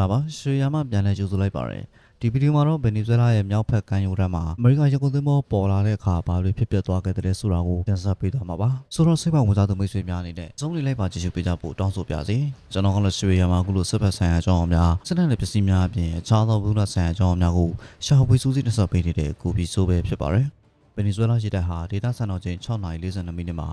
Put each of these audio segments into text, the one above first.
မင်္ဂလာပါရွှေရမပြန်လဲကြိုဆိုလိုက်ပါရယ်ဒီဗီဒီယိုမှာတော့ဗင်နီဇွဲလားရဲ့မြောက်ဖက်ကမ်းရိုးတန်းမှာအမေရိကန်ရန်ကုန်သင်္ဘောပေါ်လာတဲ့အခါဘာတွေဖြစ်ပျက်သွားခဲ့တဲ့ဆိုတာကိုပြန်ဆက်ပေးသွားမှာပါဆိုတော့စိတ်ပါဝင်စားသူမိတ်ဆွေများအနေနဲ့စုံလေးလိုက်ပါကြည့်ရှုပေးကြဖို့တောင်းဆိုပါစီကျွန်တော်ကလည်းရွှေရမအခုလိုစစ်ဖက်ဆိုင်ရာအကြောင်းအရာများစစ်တပ်နဲ့ပစ္စည်းများအပြင်အခြားသောဘုရားဆိုင်ရာအကြောင်းအရာများကိုရှာဖွေစူးစိတင်ဆက်ပေးနေတဲ့ကိုပြီးဆိုပဲဖြစ်ပါတယ် ဗင်နီဇွဲလားရှိတဲ့ဟာဒေတာစံတော်ချိန်6:42မိနစ်မှာ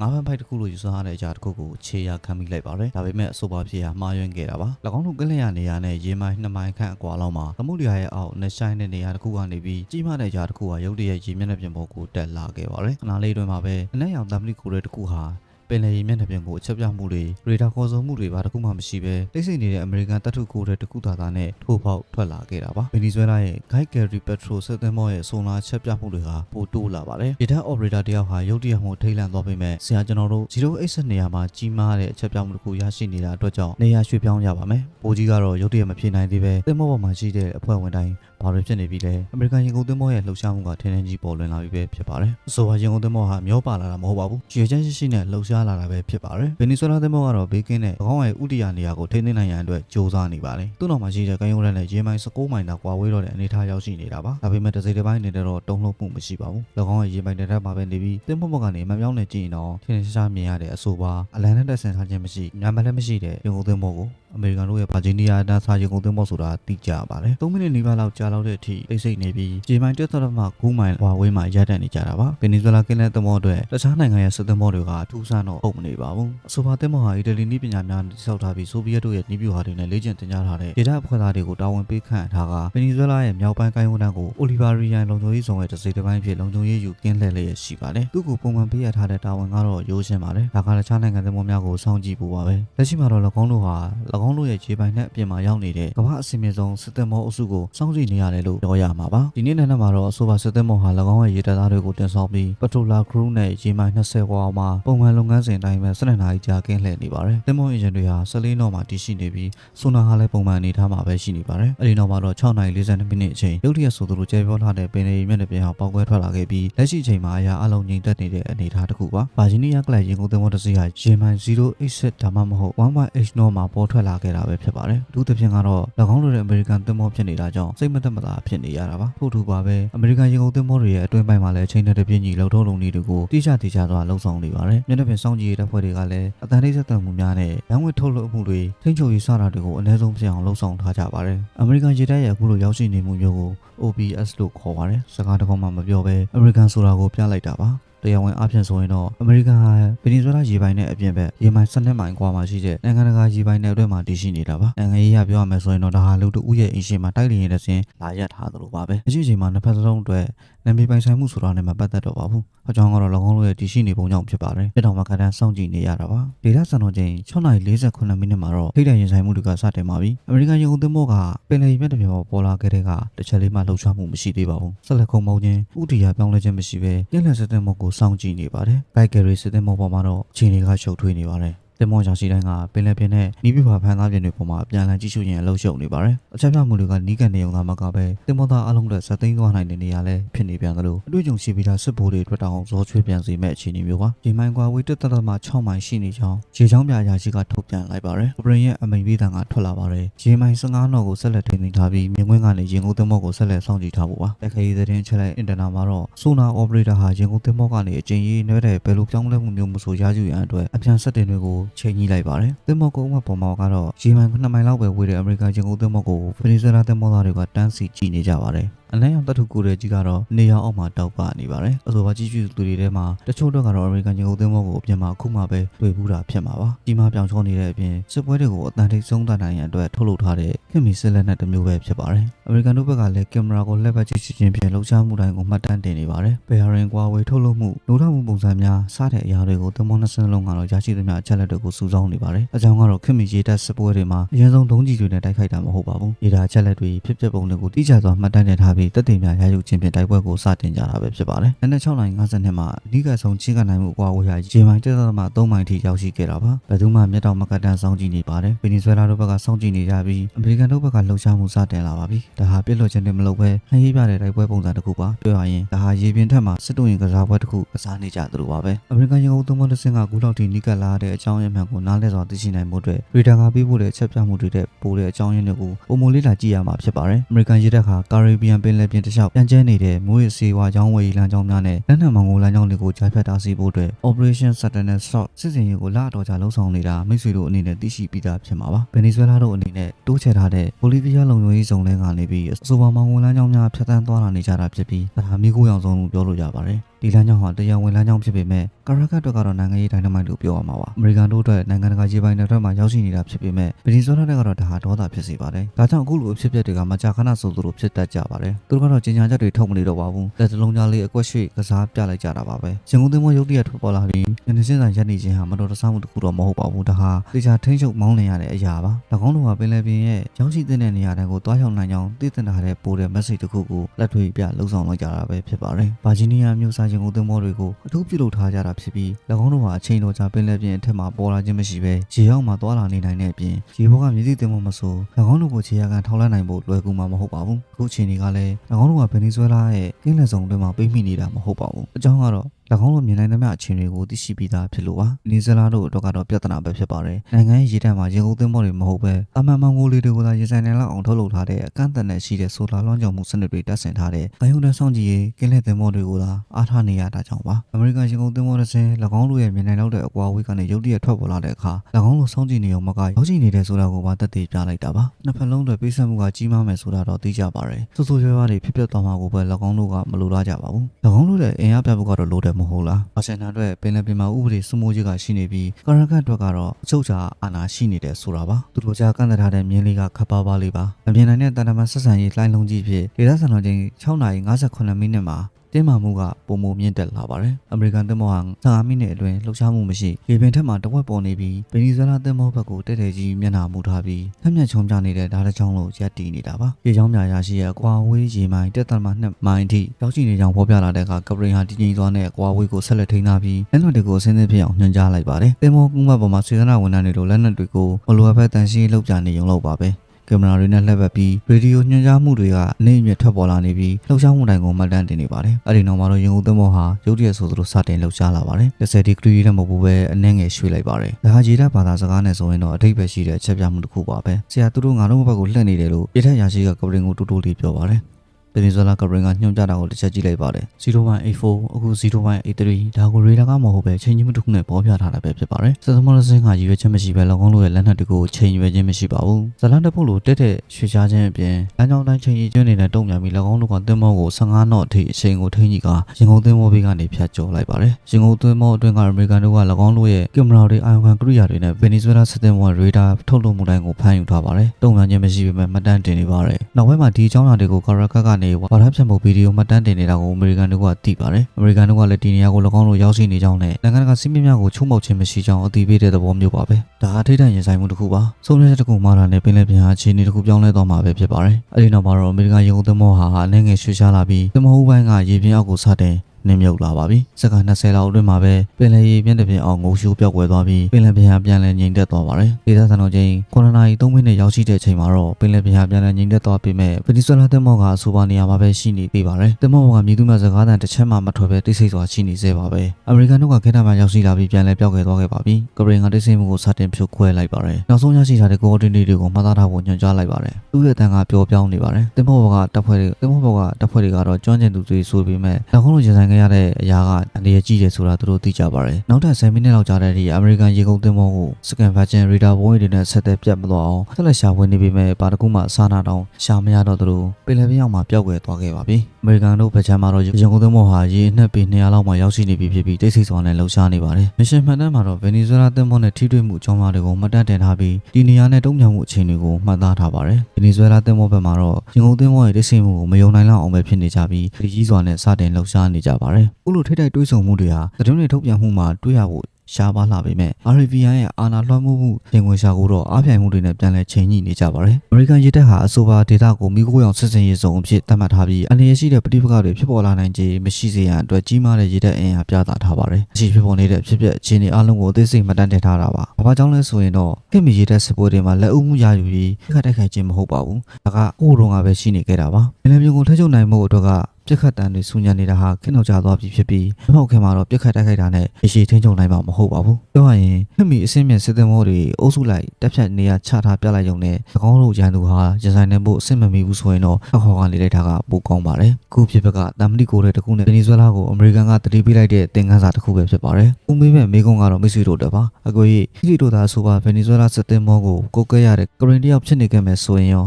ငါးဖန်ဖိုက်တစ်ခုလိုယူဆရတဲ့အရာတစ်ခုကိုခြေရာခံမိလိုက်ပါတယ်။ဒါပေမဲ့အဆိုပါဖြစ်ရာမှားယွင်းခဲ့တာပါ။၎င်းတို့ကလျာနေရာနဲ့ရေမိုင်နှစ်မိုင်ခန့်အကွာလောက်မှာသမုဒ္ဒရာရဲ့အောက်နဲ့ဆိုင်တဲ့နေရာတစ်ခုကနေပြီးကြီးမားတဲ့အရာတစ်ခုဟာရုတ်တရက်ရေမျက်နှာပြင်ပေါ်ကိုတက်လာခဲ့ပါတယ်။ခဏလေးတွင်မှာပဲအနက်ရောင်တမ်ပလီကိုတဲ့တစ်ခုဟာ ပင်လယ်ရေမျက်နှာပြင်ကိုအချက်ပြမှုတွေရေဒါခေါ်ဆိုမှုတွေဘာတစ်ခုမှမရှိဘဲတိတ်ဆိတ်နေတဲ့အမေရိကန်တပ်ထုကိုတဲ့တစ်ခုသာသာနဲ့ထိုးပေါက်ထွက်လာခဲ့တာပါဗင်နီဇွဲလားရဲ့ Guy Carry Petrol စစ်သင်္ဘောရဲ့ဆိုနာချက်ပြမှုတွေဟာပိုတိုးလာပါတယ်ဒေတာ operator တယောက်ဟာရုတ်တရက်မှုထိတ်လန့်သွားပေမဲ့ဆရာကျွန်တော်တို့087နေရာမှာကြီးမားတဲ့အချက်ပြမှုတစ်ခုရရှိနေတာအတွက်ကြောင့်နေရာရွှေ့ပြောင်းရပါမယ်ပိုကြီးကတော့ရုတ်တရက်မဖြစ်နိုင်သေးပဲသင်္ဘောပေါ်မှာရှိတဲ့အဖွဲ့ဝင်တိုင်း ဘာတွေဖြစ်နေပြီလဲအမေရိကန်ရင်ကုန်သင်္ဘောရဲ့လှုပ်ရှားမှုကထင်းထင်းကြီးပေါ်လွင်လာပြီပဲဖြစ်ပါတယ်အဆိုပါရင်ကုန်သင်္ဘောဟာမျောပါလာတာမဟုတ်ပါဘူးရေချမ်းရှိရှိနဲ့လှုပ်ရှားလာတာပဲဖြစ်ပါတယ်ဗင်နီဇွဲလားသင်္ဘောကတော့ဘေးကင်းတဲ့ကောင်းရဲ့ဥတီယာနေရာကိုထိန်းသိမ်းနိုင်ရန်အတွက်ကြိုးစားနေပါတယ်သူ့နောက်မှာရှိတဲ့ကမ်းရိုးတန်းနဲ့ရေမိုင်16မိုင်သာကွာဝေးတော့တဲ့အနေအထားရောက်ရှိနေတာပါဒါပေမဲ့တစ်စိတ်တစ်ပိုင်းနေတဲ့တော့တုံ့လှုပ်မှုမရှိပါဘူး၎င်းရဲ့ရေမိုင်တစ်ထပ်မှာပဲနေပြီးသင်္ဘောဘက်ကနေမပြောင်းနေကြည့်ရင်တော့ထင်ထင်ရှားရှားမြင်ရတဲ့အဆိုပါအလန်နဲ့တက်ဆင်ထားခြင်းမရှိညံမလည်းမရှိတဲ့ရင်ကုန်သင်္ဘောကို အမေရိကန်တို့ရဲ့ဗာဂျီးနီးယားတန်းစာရင်ကုန်သင်္ဘောဆိုတာသိကြပါတယ်3မိနစ်နီးပါးလောက်ကြာလောက်တဲ့အထိတိတ်ဆိတ်နေပြီးဂျေမိုင်တက်သက်မှ9မိုင်ဝါဝေးမှာရပ်တန့်နေကြတာပါဗင်နီဇွဲလားကင်းတဲ့သင်္ဘောတွေတခြားနိုင်ငံရဲ့စစ်သင်္ဘောတွေကအထူးဆန်းတော့ဟုတ်မနေပါဘူးအဆိုပါသင်္ဘောဟာအီတလီနည်းပညာများတိစောက်ထားပြီးဆိုဗီယက်တို့ရဲ့နည်းဗျူဟာတွေနဲ့လေ့ကျင့်သင်ကြားထားတဲ့ဒေတာအဖွဲ့သားတွေကိုတာဝန်ပေးခန့်ထားကဗင်နီဇွဲလားရဲ့မြောက်ပိုင်းကိုင်းဝန်းတန်းကိုအိုလီဗာရီယန်လုံခြုံရေးဆောင်ရဲ့တစ်စိတ်တစ်ပိုင်းဖြစ်လုံခြုံရေးယူကင်းလှည့်လျက်ရှိပါတယ်သူ့ကိုပုံမှန်ပေးရထားတဲ့တာဝန်ကတော့ရိုးရှင်းပါတယ်ဒါကလည်းခြားနိုင်ငံသင်္ဘောများကိုစောင့်ကြည့်ဖို့ပါပဲလက်ရှိမှာတော့၎င်းတို့ဟာ၎င်းတို့ရဲ့ခြေပိုင်နဲ့အပြင်မှာရောက်နေတဲ့ကမ္ဘာအစီအမံဆုံးစစ်သင်္ဘောအုပ်စုကိုစောင့်ကြည့်နေရတယ်လို့ပြောရမှာပါဒီနေ့နေ့မှာတော့အဆိုပါစစ်သင်္ဘောဟာ၎င်းရဲ့ရေတပ်သားတွေကိုတင်ဆောင်ပြီးပတိုလာခရူးနဲ့ရေမိုင်20ဝါမှာပုံမှန်လုပ်ငန်းစဉ်အတိုင်းပဲ12နာရီကြာကင်းလှည့်နေပါတယ်သင်္ဘောအင်ဂျင်တွေဟာ14နော့မှာတည်ရှိနေပြီးဆိုနာဟာလည်းပုံမှန်အနေထားမှာပဲရှိနေပါတယ်အဲဒီနောက်မှာတော့6နာရီ42မိနစ်အချိန်ရုတ်တရက်ဆိုသူတို့ကျေပြောထားတဲ့ပင်လယ်မျက်နှာပြင်ဟာပေါက်ကွဲထွက်လာခဲ့ပြီးလက်ရှိအချိန်မှာအရာအလုံးငြိမ်သက်နေတဲ့အနေအထားတစ်ခုပါဗာဂျီးနီးယားကလပ်ရင်ကုန်သင်္ဘောတစ်စီးဟာရေမိုင်086ဒါမှမဟုတ်1.8နော့မှာပေါ်ထွက်လာခဲ့တာပဲဖြစ်ပါတယ်အထူးသဖြင့်ကတော့၎င်းတို့ရဲ့အမေရိကန်သင်္ဘောဖြစ်နေတာကြောင့်စိတ်မသက်မသာဖြစ်နေရတာပါထို့တူပါပဲအမေရိကန်ရင်ကုန်သင်္ဘောတွေရဲ့အတွင်းပိုင်းမှာလည်းချိန်တဲ့ပြင်းကြီးလှုပ်ထုံးလုံလေးတွေကိုတိကျတိကျစွာလှုပ်ဆောင်နေပါတယ်မျက်နှာပြင်စောင့်ကြည့်ရေးတပ်ဖွဲ့တွေကလည်းအတန်တိတ်ဆက်သွယ်မှုများနဲ့ရန်ဝစ်ထုတ်လုပ်မှုတွေထိန်းချုပ်ရေးစတာတွေကိုအ ਨੇ ဆုံးဖြစ်အောင်လှုပ်ဆောင်ထားကြပါတယ်အမေရိကန်ရေတပ်ရဲ့အခုလိုရောက်ရှိနေမှုမျိုးကို OBS လို့ခေါ်ပါတယ်စကားတစ်ခုမှမပြောဘဲအမေရိကန်ဆိုတာကိုပြလိုက်တာပါ တရားဝင်အဖြစ်ဆိုရင်တော့အမေရိကန်ဟာဗင်နီဇွဲလားရေပိုင်နဲ့အပြင်ဘက်ရေမိုင်12မိုင်ကွာမှာရှိတဲ့နိုင်ငံတကာရေပိုင်နယ်အတွင်းမှာတည်ရှိနေတာပါနိုင်ငံရေးအရပြောရမယ်ဆိုရင်တော့ဒါဟာလူတို့ရဲ့အင်ရှင်မှာတိုက်လျင်တဲ့စင်လာရထားသလိုပါပဲအရှိချိန်မှာနှစ်ဖက်စလုံးအတွက် နာမည်ပိုင်ဆိုင်မှုဆိုတာနဲ့မပတ်သက်တော့ပါဘူးအကြောင်းကတော့၎င်းတို့ရဲ့တည်ရှိနေပုံကြောင့်ဖြစ်ပါတယ်ပြတောင်မှာခဏစောင့်ကြည့်နေရတာပါဒေတာစံတော်ချိန်6:48မိနစ်မှာတော့ထိတ်တန့်ရင်ဆိုင်မှုတွေကစတင်ပါပြီအမေရိကန်ရေကုန်သင်္ဘောကပင်လယ်ရေမျက်နှာပြင်ပေါ်ပေါ်လာခဲ့တဲ့ကတစ်ချက်လေးမှလှုပ်ရှားမှုမရှိသေးပါဘူးဆက်လက်ခုံမောင်းခြင်းဥတီယာပြောင်းလဲခြင်းမရှိဘဲပြည့်လည်စတဲ့မော်ကိုစောင့်ကြည့်နေပါတယ်ဘိုက်ကယ်ရီစတဲ့မော်ပေါ်မှာတော့ခြေတွေကရှုပ်ထွေးနေပါတယ် တင်မောကြောင့်ရှိတိုင်းကပင်လယ်ပြင်နဲ့နီးပြူပါဖန်သားပြင်တွေပေါ်မှာအပြန်အလှန်ကြည့်ရှုရင်အလုံးရှုံနေပါတယ်။အချက်ပြမှုတွေကနီးကန်နေုံသားမကပဲတင်မောသားအလုံးလက်ဇသိန်းသွားနိုင်တဲ့နေရာလဲဖြစ်နေပြန်သလိုအတွေ့အကြုံရှိပြီးသားစစ်ဘိုးတွေအတွက်တောင်ဇောချွေးပြန်စေမဲ့အခြေအနေမျိုးပါ။ဒီမိုင်ကွာဝေးတက်တက်မှ6မိုင်ရှိနေကြောင်းရေချောင်းပြရာရှိကထုတ်ပြန်လိုက်ပါတယ်။အပရင်ရဲ့အမိန်ပေးတံကထွက်လာပါတယ်။ရေမိုင်15နော့ကိုဆက်လက်ထိန်းသိမ်းထားပြီးမြင်ကွင်းကနေရင်ကုန်တင်မောကိုဆက်လက်စောင့်ကြည့်ထားဖို့ပါ။တက်ခရီးသတင်းချက်လိုက်အင်တာနက်မှာတော့ဆိုနာအော်ပရေတာဟာရင်ကုန်တင်မောကနေအကျဉ်းကြီးနွဲတဲ့ဘယ်လိုပြောင်းလဲမှုမျိုးမဆိုရယူရန်အတွက်အပြန်ဆက်တင်တွေကိုချိန်ကြီးလိုက်ပါတယ်။သင်္ဘောကုန်းမပေါ်မှာကတော့ရေမိုင်9မိုင်လောက်ပဲဝေးတဲ့အမေရိကန်ရင်ကုန်သင်္ဘောကိုဗနီဇွဲလားသင်္ဘောသားတွေကတန်းစီကြည့်နေကြပါတယ်။ အလန်းရောင်တပ်ထုကိုတဲ့ကြီးကတော့နေရောင်အောက်မှာတောက်ပနေပါတယ်။အဆိုပါကြီးကျူသူတွေထဲမှာတချို့တော့ကတော့အမေရိကန်ရင်ကုန်သင်္ဘောကိုအပြင်မှာအခုမှပဲတွေ့ဘူးတာဖြစ်မှာပါ။ဒီမှာပြောင်ချောနေတဲ့အပြင်စစ်ပွဲတွေကိုအတန်ထိတ်ဆုံးသတ်နိုင်ရန်အတွက်ထုတ်လုပ်ထားတဲ့ခင်မီစစ်လက်နက်တစ်မျိုးပဲဖြစ်ပါတယ်။အမေရိကန်တို့ဘက်ကလည်းကင်မရာကိုလက်ပတ်ကြည့်ရှုခြင်းဖြင့်လှုပ်ရှားမှုတိုင်းကိုမှတ်တမ်းတင်နေပါတယ်။ဘယ်ဟာရင်ကွာဝေထုတ်လုပ်မှုလိုထမှုပုံစံများစတဲ့အရာတွေကိုသင်္ဘောနှစ်စင်းလုံးကတော့ရရှိသမျှအချက်လက်တွေကိုစုဆောင်းနေပါတယ်။အကြောင်းကတော့ခင်မီရေးတပ်စစ်ပွဲတွေမှာအရင်ဆုံးဒုံးကြီးတွေနဲ့တိုက်ခိုက်တာမဟုတ်ပါဘူး။ဒီဒါအချက်လက်တွေဖြစ်ပျက်ပုံတွေကိုတိကျစွာမှတ်တမ်းတင်ထားပြီးပြီးတပ်တင်များရယူခြင်းဖြင့်တိုက်ပွဲကိုစတင်ကြတာပဲဖြစ်ပါတယ်။လက်နက်6နိုင်52မှာအဓိကဆုံးချင်းကနိုင်မှုအကွာဝေးဟာရေမိုင်တက်သက်မှ3မိုင်ထိရောက်ရှိခဲ့တာပါ။ဘယ်သူမှမျက်တောင်မကတန်စောင့်ကြည့်နေပါတယ်။ဗီနီဇွဲလားတို့ဘက်ကစောင့်ကြည့်နေကြပြီးအမေရိကန်တို့ဘက်ကလှုပ်ရှားမှုစတင်လာပါပြီ။ဒါဟာပြစ်လွတ်ခြင်းတွေမလုပ်ဘဲနှရေးပြတဲ့တိုက်ပွဲပုံစံတစ်ခုပါ။ပြောရရင်ဒါဟာရေပြင်ထက်မှာစစ်တုံးရင်ကစားပွဲတစ်ခုကစားနေကြသလိုပါပဲ။အမေရိကန်ရေအုပ်သုံးမတစ်စင်းကကူလောက်ထိနီးကပ်လာတဲ့အကြောင်းရင်းမှန်ကိုနားလည်စွာသိရှိနိုင်မှုအတွက်ရေဒါကပေးဖို့တဲ့အချက်ပြမှုတွေတဲ့ပို့တဲ့အကြောင်းရင်းတွေကိုပုံမလေးလာကြည့်ရမှာဖြစ်ပါတယ်။အမေရိကန်ရေတပ်ဟာကာရေဘီယံပင်လယ်ပြင်တစ်လျှောက်ပြန်ကျဲနေတဲ့မိုးရစေဝါကြောင်းဝယ်လမ်းကြောင်းများနဲ့လက်နက်မောင်ကိုလမ်းကြောင်းတွေကိုကြားဖြတ်တားဆီးဖို့အတွက် Operation Saturn Stop စစ်စင်ရေးကိုလာတော်ကြာလှုံ့ဆော်နေတာမိတ်ဆွေတို့အနေနဲ့သိရှိပြီးသားဖြစ်မှာပါ။ဗင်နီဇွဲလားတို့အနေနဲ့တိုးချဲ့ထားတဲ့ဘိုလီးဗီးယားလုံခြုံရေးဇုံထဲကနေပြီးအဆိုပါမောင်ကိုလမ်းကြောင်းများဖြတ်တန်းသွားလာနေကြတာဖြစ်ပြီးဒါမိကိုရောင်ဆုံးလို့ပြောလို့ရပါတယ်။ ဒီလမ်းကြောင်းဟာတရားဝင်လမ်းကြောင်းဖြစ်ပေမဲ့ကာရာကတ်အတွက်ကတော့နိုင်ငံရေးဒိုင်နမိုက်လို့ပြောရမှာပါအမေရိကန်တို့အတွက်နိုင်ငံတကာရေးပိုင်းတွေအတွက်မှာရောက်ရှိနေတာဖြစ်ပေမဲ့ဗီဒီဇိုနာတွေကတော့ဒါဟာဒေါသဖြစ်စေပါတယ်ဒါကြောင့်အခုလိုအဖြစ်အပျက်တွေကမကြာခဏဆိုသလိုဖြစ်တတ်ကြပါတယ်သူတို့ကတော့ကြေညာချက်တွေထုတ်မနေတော့ပါဘူးလက်တလုံးကြားလေးအကွက်ရွှေ့ကစားပြလိုက်ကြတာပါပဲရှင်ကုန်သင်းမရုပ်တရက်ထွက်ပေါ်လာပြီးညနေစင်းဆိုင်ရက်နေခြင်းဟာမတော်တဆမှုတစ်ခုတော့မဟုတ်ပါဘူးဒါဟာတေချာထိန်းချုပ်မောင်းနေရတဲ့အရာပါ၎င်းတို့ကပင်လယ်ပြင်ရဲ့ရောက်ရှိတဲ့နေရာတွေကိုတွားရောက်နိုင်ကြောင်းသိသင့်တာတဲ့ပိုးတဲ့ message တစ်ခုကိုလက်တွေ့ပြလှုပ်ဆောင်လိုက်ကြတာပဲဖြစ်ပါတယ်ဗာဂျီးနီးယားမြို့စားရှင်ကုန်သင်းမတွေကိုအထူးပြုလုပ်ထားကြတာဖြစ်ပြီး၎င်းတို့ဟာအချိန်တော်ကြာပင်လယ်ပြင်အထက်မှာပေါ်လာခြင်းမရှိဘဲရေရောက်မှာသွားလာနေနိုင်တဲ့အပြင်ရေဘောကမြည်သည့်တင်မမဆို၎င်းတို့ကိုခြေရကန်ထောက်လန့်နိုင်ဖို့လွယ်ကူမှာမဟုတ်ပါဘူးအခုအချိန်တွေကလည်း၎င်းတို့ကဗင်နီဇွဲလားရဲ့ကင်းလက်ဆောင်တွေမှာပိတ်မိနေတာမဟုတ်ပါဘူးအကြောင်းကတော့၎ င်းတို့မြင်နိုင်သမျှအခြေအနေကိုသိရှိပြီးသားဖြစ်လို့ပါနီဇလာတို့အတွက်ကတော့ပြဿနာပဲဖြစ်ပါတယ်နိုင်ငံရေးရေတံမှာရေကုန်သင်းပေါ်တွေမဟုတ်ပဲအမှန်မှန်ကိုလေးတွေကိုသာရေဆိုင်နိုင်လောက်အောင်ထုတ်လုပ်ထားတဲ့အကန့်အသတ်နဲ့ရှိတဲ့ဆိုလာလွှမ်းကြော်မှုစနစ်တွေတပ်ဆင်ထားတဲ့ကာယုံတဲ့စောင့်ကြည့်ရေးကင်းလက်သင်းပေါ်တွေကိုသာအားထားနေရတာကြောင့်ပါအမေရိကန်ရေကုန်သင်းပေါ်တစ်စင်း၎င်းတို့ရဲ့မြင်နိုင်လောက်တဲ့အကွာအဝေးကနေရုတ်တရက်ထွက်ပေါ်လာတဲ့အခါ၎င်းတို့စောင့်ကြည့်နေုံမကရောက်ရှိနေတဲ့ဆိုတာကိုပါတက်တည်ပြလိုက်တာပါနှစ်ဖက်လုံးတွေပေးဆက်မှုကကြီးမားမယ်ဆိုတာတော့သိကြပါတယ်စိုးစိုးရွားရွားတွေဖြစ်ပျက်သွားမှာကိုပဲ၎င်းတို့ကမလိုလားကြပါဘူး၎င်းတို့ရဲ့အင်အားပြဖို့ကတော့လိုတယ်မဟုတ်လားအာဆင်နယ်အတွက်ပင်လယ်ပြင်မှာဥပဒေစမိုးကြီးကရှိနေပြီးကာရကတ်အတွက်ကတော့အချုပ်ချာအာဏာရှိနေတယ်ဆိုတာပါသူတို့ကြားကန့်သတ်ထားတဲ့မြင်းလေးကခပ်ပါးပါးလေးပါအမြင်နိုင်တဲ့တန်တမန်ဆက်ဆံရေးလှိုင်းလုံးကြီးဖြစ်ဒေသစံတော်ချိန်6:58မိနစ်မှာ တင်းမာမှုကပုံမမြင့်တက်လာပါတယ်။အမေရိကန်သင်္ဘောဟာ15မိနစ်အတွင်းလှုပ်ရှားမှုမရှိရေပြင်ထက်မှတဝက်ပေါ်နေပြီးဗင်နီဇွဲလားသင်္ဘောဘက်ကိုတက်တယ်ကြီးမျက်နှာမူထားပြီးဖက်မြက်ချုံပြနေတဲ့ဓာတ်တစ်ချောင်းလို့ရပ်တည်နေတာပါ။ရေချောင်းများရရှိရဲ့အကွာဝေးရေမိုင်တက်တမ2မိုင်အထိရောက်ရှိနေကြောင်းဖော်ပြလာတဲ့အခါကပရင်ဟာတည်ငြိမ်သွားတဲ့အကွာဝေးကိုဆက်လက်ထိန်းထားပြီးလက်နက်တွေကိုအစင်းသင်းဖြစ်အောင်ညွှန်ကြားလိုက်ပါတယ်။သင်္ဘောကူးမပေါ်မှာစေတနာဝန်ထမ်းတွေလိုလက်နက်တွေကိုမလိုအပ်ဘဲတန်ရှင်းလုပ်ပြနေရုံလောက်ပါပဲ။ ကင်မရာတွေနဲ့လှည့်ပတ်ပြီးရေဒီယိုညွှန်ကြားမှုတွေကအနည်းအမြင့်ထွက်ပေါ်လာနေပြီးလှုပ်ရှားမှုတိုင်းကိုမှတ်တမ်းတင်နေပါတယ်။အဲဒီနောက်မှာတော့ရင်ကုန်သင်္ဘောဟာရုတ်တရက်ဆိုသလိုစတင်လှုပ်ရှားလာပါတယ်။30ဒီဂရီနဲ့မဟုတ်ဘူးပဲအနည်းငယ်ရွှေ့လိုက်ပါတယ်။ဒါဟာဂျီတာဘာသာစကားနဲ့ဆိုရင်တော့အထိပ္ပယ်ရှိတဲ့အချက်ပြမှုတစ်ခုပါပဲ။ဆရာသူတို့ငါတို့ဘက်ကိုလှည့်နေတယ်လို့ပြထက်ရာရှိကကပရင်ကိုတူတူလေးပြောပါတယ်။ ပင်နီဇွဲလားကပရင်ကညွှန်ကြားတာကိုတစ်ချက်ကြည့်လိုက်ပါတယ်0184အခု0183ဒါကိုရေဒါကမဟုတ်ပဲချိန်ကြီးမှုတစ်ခုနဲ့ပေါ်ပြထားတာပဲဖြစ်ပါတယ်စက်သမောလစင်းကရည်ရွယ်ချက်မရှိပဲ၎င်းတို့ရဲ့လက်နက်တွေကိုချိန်ရွယ်ခြင်းမရှိပါဘူးဇလန်တက်ဖို့လို့တက်တဲ့ရွှေချားခြင်းအပြင်လမ်းကြောင်းတိုင်းချိန်ကြီးကျွန်းနေတဲ့တုံ့ပြန်ပြီး၎င်းတို့ကသင်းမောကို15နော့အထိအချိန်ကိုထိန်းကြီးကရင်ကုန်သင်းမောဘေးကနေဖြတ်ကျော်လိုက်ပါတယ်ရင်ကုန်သင်းမောအတွင်းကအမေရိကန်တို့က၎င်းတို့ရဲ့ကင်မရာတွေအာရုံခံကရိယာတွေနဲ့ပင်နီဇွဲလားစက်သင်းမောရေဒါထုတ်လုပ်မှုတိုင်းကိုဖမ်းယူထားပါတယ်တုံ့ပြန်ခြင်းမရှိပေမဲ့မှတ်တမ်းတင်နေပါတယ်နောက်ပိုင်းမှာဒီအကြောင်းအရာတွေကိုကာရကတ်ကနေဝါဒဖြန့်မှုဗီဒီယိုမှတ်တမ်းတင်နေတာကိုအမေရိကန်တို့ကသိပါတယ်။အမေရိကန်တို့ကလည်းဒီနေရာကို၎င်းတို့ရောက်ရှိနေကြောင်းနဲ့နိုင်ငံတကာစီးမြင်များကိုချုံမောက်ခြင်းမရှိကြောင်းအသိပေးတဲ့သဘောမျိုးပါပဲ။ဒါအထိတ်တန့်ရင်ဆိုင်မှုတစ်ခုပါ။ဆုံးဖြတ်ချက်တစ်ခုမှလာနဲ့ပင်လယ်ပြင်ဟာအခြေအနေတစ်ခုပြောင်းလဲသွားမှာပဲဖြစ်ပါတယ်။အဲဒီနောက်မှာတော့အမေရိကန်ရေကုန်သင်္ဘောဟာအနေငယ်ရွှေ့ရှားလာပြီးသင်္ဘောဥပိုင်းကရေပြင်အောက်ကိုစတင် နင်းမြုပ်လာပါပြီ။စက္ကန့်20လောက်အတွင်းမှာပဲပင်လယ်ရေပြင်းတဲ့ပြင်အောင်ငိုရှိုးပြောက်ွယ်သွားပြီးပင်လယ်ပြင်ဟာပြန်လည်ငြိမ်သက်သွားပါတယ်။ဒေသစံတော်ချိန်9နာရီ3မိနစ်ရောက်ရှိတဲ့အချိန်မှာတော့ပင်လယ်ပြင်ဟာပြန်လည်ငြိမ်သက်သွားပြီးမဲ့ဗနီဇွဲလားတင်မောကအဆိုပါနေရာမှာပဲရှိနေသေးပါတယ်။တင်မောကမြည်သူများစကားသံတစ်ချက်မှမထွက်ပဲတိတ်ဆိတ်စွာရှိနေသေးပါပဲ။အမေရိကန်တို့ကခေတ္တမှရောက်ရှိလာပြီးပြန်လည်ပြောက်ွယ်သွားခဲ့ပါပြီ။ကပရင်ကတိတ်ဆိတ်မှုကိုစတင်ဖြုတ်ခွဲလိုက်ပါတယ်။နောက်ဆုံးရရှိထားတဲ့ coordinate တွေကိုမှတ်သားထားဖို့ညွှန်ကြားလိုက်ပါတယ်။သူ့ရဲ့တန်ကပျော်ပြောင်းနေပါတယ်။တင်မောကတပ်ဖွဲ့တွေတင်မောကတပ်ဖွဲ့တွေကတော့ကျွမ်းကျင်သူတွေဆိုပေမဲ့၎င်းတို့ရင်ဆိုင်ခဲ့ရတဲ့အရာကအန္တရာယ်ကြီးတယ်ဆိုတာသူတို့သိကြပါတယ်။နောက်ထပ်10မိနစ်လောက်ကြာတဲ့အထိအမေရိကန်ရေကုန်သင်္ဘောကိုစကန်ဗာဂျင်ရေဒါဘုံတွေနဲ့ဆက်သက်ပြတ်မသွားအောင်ဆက်လက်ရှာဖွေနေပေမဲ့ဘာတကူမှအစားနာတောင်ရှာမရတော့သလိုပင်လယ်ပြင်အောင်မှာပျောက်ကွယ်သွားခဲ့ပါပြီ။အမေရိကန်တို့ဗချမ်းမှာတော့ရေကုန်သင်္ဘောဟာရေအနှက်ပေ200လောက်မှရောက်ရှိနေပြီဖြစ်ပြီးတိတ်ဆိတ်စွာနဲ့လှုပ်ရှားနေပါတယ်။မရှင်မှန်တမ်းမှာတော့ဗင်နီဇွဲလားသင်္ဘောနဲ့ထိတွေ့မှုအကြောင်းအရာတွေကိုမှတ်တမ်းတင်ထားပြီးဒီနေရာနဲ့တုံ့ပြန်မှုအခြေအနေကိုမှတ်သားထားပါတယ်။ဗင်နီဇွဲလားသင်္ဘောဘက်မှာတော့ရေကုန်သင်္ဘောရဲ့တိတ်ဆိတ်မှုကိုမယုံနိုင်လောက်အောင်ပဲဖြစ်နေကြပြီးဒီကြီးစွာနဲ့စတင်လှုပ်ရှားနေကြပါတယ်။အခုလိုထိတ်တိုက်တွေးဆုံမှုတွေဟာသတင်းတွေထုတ်ပြန်မှုမှာတွေ့ရဖို့ရှားပါလာပေမဲ့ Arabian ရဲ့အာဏာလွှမ်းမိုးမှုချိန်ခွင်ရှာကိုတော့အားပြိုင်မှုတွေနဲ့ပြန်လည်ချိန်ညှိနေကြပါတယ်။ American ရေတပ်ဟာအဆိုပါဒေတာကိုမိခိုးရောင်စစ်စင်ရေးစုံအဖြစ်သတ်မှတ်ထားပြီးအနေရရှိတဲ့ပဋိပက္ခတွေဖြစ်ပေါ်လာနိုင်ခြေမရှိစေရန်အတွက်ကြီးမားတဲ့ရေတပ်အင်အားပြသထားပါတယ်။အရှိဖြစ်ပေါ်နေတဲ့ဖြစ်ပျက်အခြေအနေအလုံးကိုအသေးစိတ်မှတ်တမ်းတင်ထားတာပါ။ဘာကြောင့်လဲဆိုရင်တော့ခင်မီရေတပ်စစ်ပွဲတွေမှာလက်ဦးမှုရယူပြီးခက်တိုက်ခိုက်ခြင်းမဟုတ်ပါဘူး။ဒါကအိုးတုံးကပဲရှိနေခဲ့တာပါ။ပြည်နယ်ပြည်ကိုထိချုပ်နိုင်မှုအတွက်ကပြစ်ခတ်တန်တွေဆူညံနေတာဟာခင်းနောက်ကျသွားပြီဖြစ်ပြီးမဟုတ်ခင်မှာတော့ပြစ်ခတ်တိုက်ခိုက်တာနဲ့အရှိထိချုပ်နိုင်မှာမဟုတ်ပါဘူး။ပြောရရင်ခင်မီအစင်းမြင့်စစ်သည်မောတွေအုပ်စုလိုက်တက်ဖြတ်နေရချထားပြလိုက်ရုံနဲ့၎င်းတို့ရန်သူဟာရင်ဆိုင်နိုင်ဖို့အဆင်မမီဘူးဆိုရင်တော့အခေါ်ကနေလိုက်တာကပိုကောင်းပါတယ်။ခုဖြစ်ပက်ကတမ်မလီကိုတဲ့တခုနဲ့ဗင်နီဇွဲလားကိုအမေရိကန်ကတတိပေးလိုက်တဲ့သင်ခန်းစာတစ်ခုပဲဖြစ်ပါတယ်။ဦးမေးမဲ့မိကုန်းကတော့မိတ်ဆွေတို့တက်ပါ။အကိုကြီးမိဆွေတို့သာဆိုပါဗင်နီဇွဲလားစစ်သည်မောကိုကိုကဲရတဲ့ကရင်တယောက်ဖြစ်နေခဲ့မယ်ဆိုရင်ရော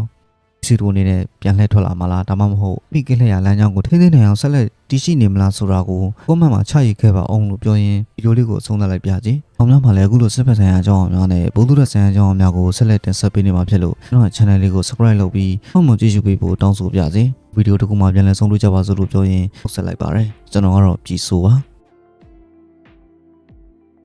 စီတိုအနေနဲ့ပြန်လှည့်ထွက်လာမလားဒါမှမဟုတ်မိကင်းလှည့်ရလမ်းကြောင်းကိုထိန်းသိမ်းနိုင်အောင်ဆက်လက်တည်ရှိနေမလားဆိုတာကိုကိုမန့်မှာချရည်ခဲ့ပါအောင်လို့ပြောရင်ဗီဒီယိုလေးကိုအဆုံးသတ်လိုက်ပြကြည့်။အောင်များမှာလည်းအခုလိုစစ်ဖက်ဆိုင်ရာအကြောင်းအများနဲ့ဘုသူရဆိုင်ရာအကြောင်းအများကိုဆက်လက်တင်ဆက်ပေးနေမှာဖြစ်လို့ကျွန်တော် channel လေးကို subscribe လုပ်ပြီးဖုန်းမကြည့်ရှုပေးဖို့တောင်းဆိုပါရစေ။ဗီဒီယိုတစ်ခုမှပြန်လည်ဆုံးတွေ့ကြပါစို့လို့ပြောရင်ဆက်လိုက်ပါရစေ။ကျွန်တော်ကတော့ကြည်ဆိုပါ။